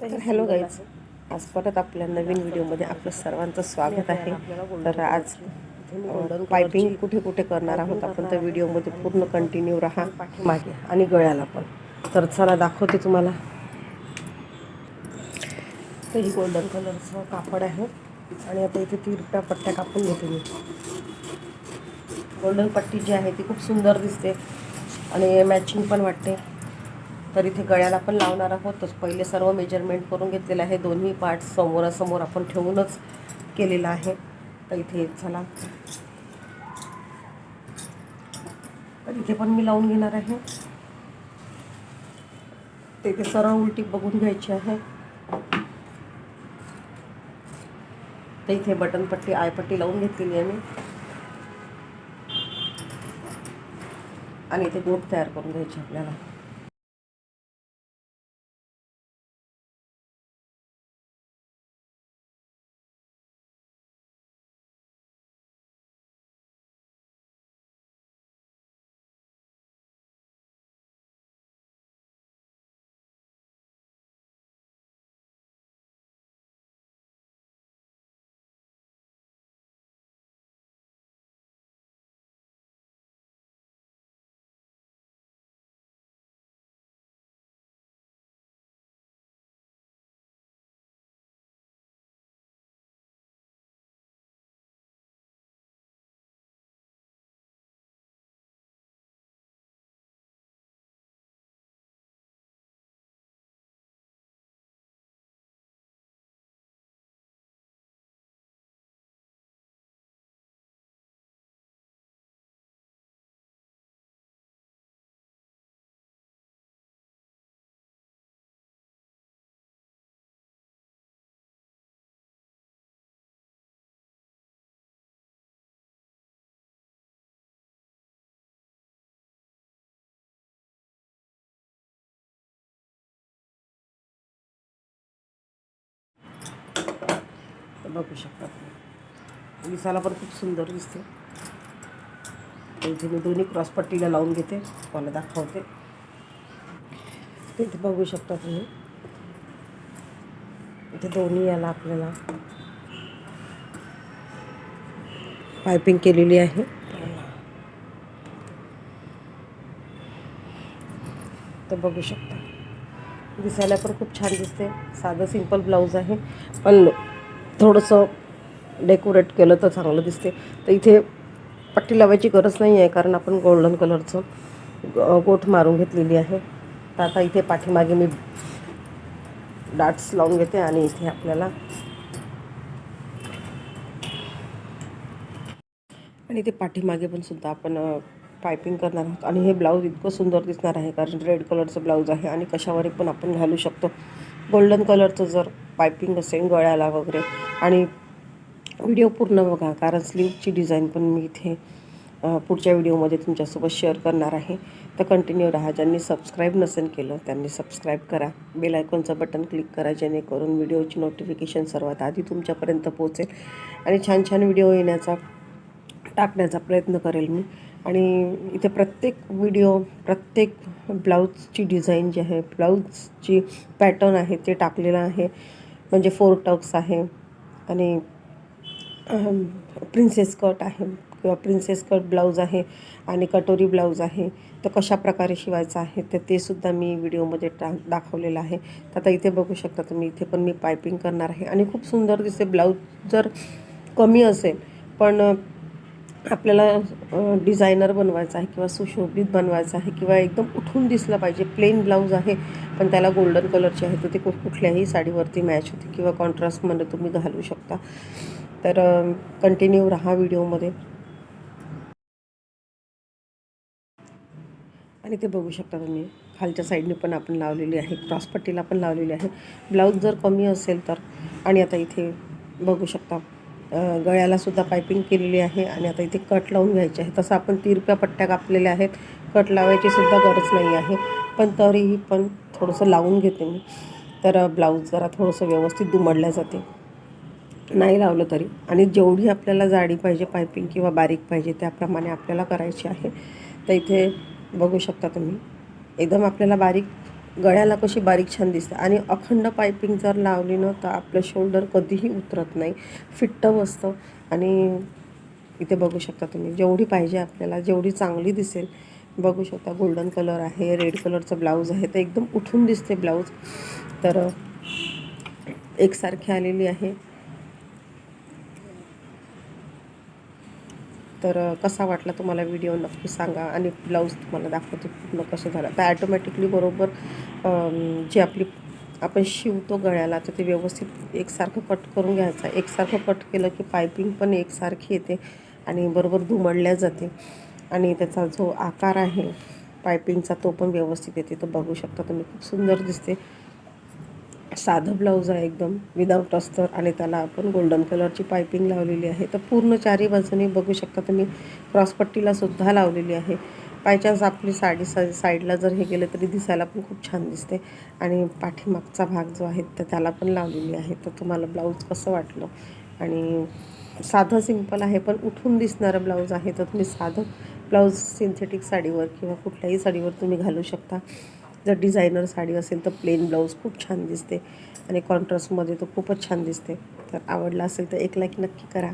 तर hello guys आज परत आपल्या नवीन व्हिडिओमध्ये आपलं सर्वांचं स्वागत आहे. तर आज पायपिंग कुठे कुठे करणार आहोत आपण त्या व्हिडिओमध्ये पूर्ण कंटिन्यू राहा. मागे आणि गळ्याला पण. तर चला दाखवते तुम्हाला. तर ही गोल्डन कलरचं कापड आहे. आणि आता इथे तिरप्या पट्ट्या कापून घेते मी. गोल्डन पट्टी जी आहे ती खूप सुंदर दिसते. आणि मॅचिंग पण वाटते. तर इथे गळ्याला पण लावणार आहोत पहिले सर्व मेजरमेंट करून घेतलेलं आहे. दोन्ही पार्ट समोरासमोर आपण ठेवूनच केलेलं आहे. तर इथे चला. तर इथे पण मी लावून घेणार आहे. ते इथे सरळ उलटी बघून घ्यायची आहे. तर इथे बटनपट्टी आयपट्टी लावून घेतलेली आहे मी. आणि इथे गोट तयार करून घ्यायची आपल्याला. बघू शकता तुम्ही. पण खूप सुंदर तर इथे मी दोन्ही क्रॉस पट्टीला लावून घेते. मला दाखवते. तर इथे बघू शकता तुम्ही. इथे दोन्ही याला आपल्याला पायपिंग केलेली आहे. तर बघू शकता. दिसायला पण खूप छान दिसते. साधं सिंपल ब्लाऊज आहे. पण थोडंसं डेकोरेट केलं तर चांगलं दिसते. तर इथे पट्टी लावायची गरज नाही आहे कारण आपण गोल्डन कलरचं गोठ मारून घेतलेली आहे. तर आता इथे पाठीमागे मी डाट्स लावून घेते आणि इथे आपल्याला आणि ते पाठीमागे पण सुद्धा आपण पायपिंग करणार आहोत. आणि हे ब्लाऊज इतकं सुंदर दिसणार आहे कारण रेड कलरचं ब्लाऊज आहे आणि कशावर पण आपण घालू शकतो. गोल्डन कलरचं जर पायपिंग असेल गळ्याला वगैरे. आणि व्हिडिओ पूर्ण बघा कारण स्लीवची डिझाईन पण मी इथे पुढच्या व्हिडिओमध्ये तुमच्यासोबत शेअर करणार आहे. तर कंटिन्यू राहा ज्यांनी सबस्क्राईब नसेल केलं त्यांनी सबस्क्राईब करा. बेल आयकॉनचं बटन क्लिक करा जेणेकरून व्हिडिओची नोटिफिकेशन सर्वात आधी तुमच्यापर्यंत पोहोचेल. आणि छान छान व्हिडिओ येण्याचा टाकण्याचा प्रयत्न करेल मी. आणि इथे प्रत्येक व्हिडिओ प्रत्येक ब्लाऊजची डिझाईन जी आहे ब्लाऊजची पॅटर्न आहे ते टाकलेलं आहे. म्हणजे फोर टक्स आहे आणि प्रिन्सेस कट आहे किंवा प्रिन्सेस कट ब्लाऊज आहे आणि कटोरी ब्लाऊज आहे. तर कशा प्रकारे शिवायचं आहे तर ते सुद्धा मी व्हिडिओमध्ये टा दाखवलेलं आहे. तर आता इथे बघू शकता तुम्ही इथे पण मी पायपिंग करणार आहे. आणि खूप सुंदर दिसते ब्लाऊज जर कमी असेल पण आपल्याला डिझायनर बनवायचं आहे किंवा सुशोभित बनवायचं आहे किंवा एकदम उठून दिसलं पाहिजे प्लेन ब्लाऊज आहे पण त्याला गोल्डन कलरचे आहे तर ते कुठल्याही साडीवरती मॅच होते किंवा कॉन्ट्रास्टमध्ये तुम्ही घालू शकता. तर कंटिन्यू राहा व्हिडिओमध्ये. आणि ते बघू शकता तुम्ही खालच्या साईडने पण आपण लावलेली आहे क्रॉसपट्टीला पण लावलेली आहे. ब्लाऊज जर कमी असेल तर आणि आता इथे बघू शकता गळ्यालासुद्धा गळ्याला सुद्धा पायपिंग केलेली आहे आणि आता इथे कट लावून घ्यायचे आहे. तसं आपण तिरप्या पट्ट्या कापलेल्या आहेत. कट लावायची सुद्धा गरज नाही आहे. पण तरीही पण थोडंसं लावून घेते मी. तर ब्लाऊज जरा थोडंसं व्यवस्थित दुमडल्या जाते. नाही लावलं तरी. आणि जेवढी आपल्याला जाडी पाहिजे पायपिंग किंवा बारीक पाहिजे त्याप्रमाणे आपल्याला करायची आहे. तर इथे बघू शकता तुम्ही. एकदम आपल्याला बारीक गळ्याला कशी बारीक छान दिसते. आणि अखंड पायपिंग जर लावली ना तर आपलं शोल्डर कधीही उतरत नाही. फिट्ट बसतं. आणि इथे बघू शकता तुम्ही जेवढी पाहिजे आपल्याला जेवढी चांगली दिसेल बघू शकता गोल्डन कलर आहे रेड कलरचं ब्लाऊज आहे तर एकदम उठून दिसते ब्लाऊज तर एकसारखी आलेली आहे. तर कसा वाटला तुम्हाला व्हिडिओ नक्की सांगा आणि ब्लाऊज तुम्हाला दाखवतो पूर्ण कसं झालं. तर ॲटोमॅटिकली बरोबर जी आपली आपण शिवतो गळ्याला तर ते व्यवस्थित एकसारखं कट करून घ्यायचं. एकसारखं कट केलं की पायपिंग पण एकसारखी येते आणि बरोबर धुमडल्या जाते. आणि त्याचा जो आकार आहे पायपिंगचा तो पण व्यवस्थित येते. तर बघू शकता तुम्ही खूप सुंदर दिसते. साधं ब्लाऊज आहे एकदम विदाऊट अस्तर आणि त्याला आपण गोल्डन कलरची पायपिंग लावलेली आहे. तर पूर्ण चारी बाजूने बघू शकता तुम्ही क्रॉसपट्टीला सुद्धा लावलेली आहे. बायचान्स आपली साडी सा साईडला जर हे गेलं तरी दिसायला पण खूप छान दिसते. आणि पाठीमागचा भाग जो आहे तर त्याला पण लावलेली आहे. तर तुम्हाला ब्लाऊज कसं वाटलं? आणि साधं सिंपल आहे पण उठून दिसणारं ब्लाऊज आहे. तर तुम्ही साधं ब्लाऊज सिंथेटिक साडीवर किंवा कुठल्याही साडीवर तुम्ही घालू शकता. जर डिझायनर साडी असेल तर प्लेन ब्लाऊज खूप छान दिसते आणि कॉन्ट्रास्टमध्ये तो खूपच छान दिसते. तर आवडला असेल तर एक लाईक नक्की करा.